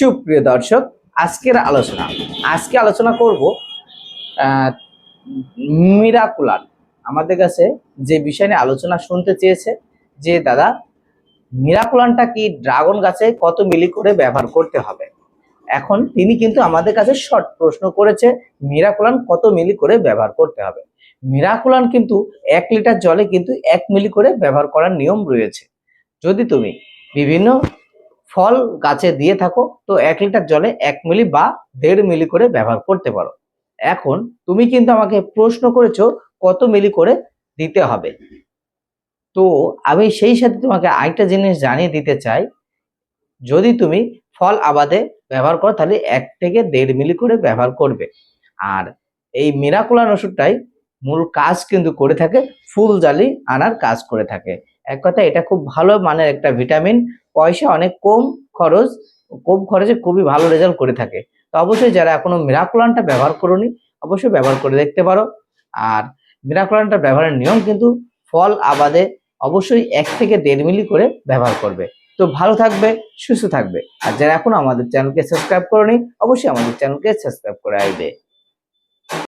সুপ্রিয় দর্শক, আজকের আলোচনা, আজকে আলোচনা করব মিরাকুলার আমাদের কাছে যে বিষয় নিয়ে আলোচনা শুনতে চেয়েছে, যে দাদা, মিরাকুলানটা কি ড্রাগন গাছে কত মিলি করে ব্যবহার করতে হবে? এখন তিনি কিন্তু আমাদের কাছে শর্ট প্রশ্ন করেছে, মিরাকুলান কত মিলি করে ব্যবহার করতে হবে? মিরাকুলান কিন্তু এক লিটার জলে কিন্তু এক মিলি করে ব্যবহার করার নিয়ম রয়েছে। যদি তুমি বিভিন্ন ফল গাছে দিয়ে থাকো, তো এক লিটার জলে এক মিলি বা দেড় মিলি করে ব্যবহার করতে পারো। এখন তুমি কিন্তু আমাকে প্রশ্ন করেছ কত মিলি করে দিতে হবে। তো আমি সেই সাথে তোমাকে আরেকটা জিনিস জানিয়ে দিতে চাই, যদি তুমি ফল আবাদে ব্যবহার করো, তাহলে এক থেকে দেড় মিলি করে ব্যবহার করবে। আর এই মিরাকুলান ওষুধটাই মূল কাজ কিন্তু করে থাকে, ফুল জালি আনার কাজ করে থাকে। এক কথা এটা খুব ভালো মানের একটা ভিটামিন। পয়সা অনেক কম খরচ, কম খরচে খুবই ভালো রেজাল্ট করে থাকে। তো অবশ্যই যারা এখনও মিরাকুলানটা ব্যবহার করোনি, অবশ্যই ব্যবহার করে দেখতে পারো। আর মিরাকুলানটা ব্যবহারের নিয়ম কিন্তু ফল আবাদে অবশ্যই এক থেকে দেড় মিলি করে ব্যবহার করবে। তো ভালো থাকবে, সুস্থ থাকবে। আর যারা এখনও আমাদের চ্যানেলকে সাবস্ক্রাইব করোনি, অবশ্যই আমাদের চ্যানেলকে সাবস্ক্রাইব করে আসবে।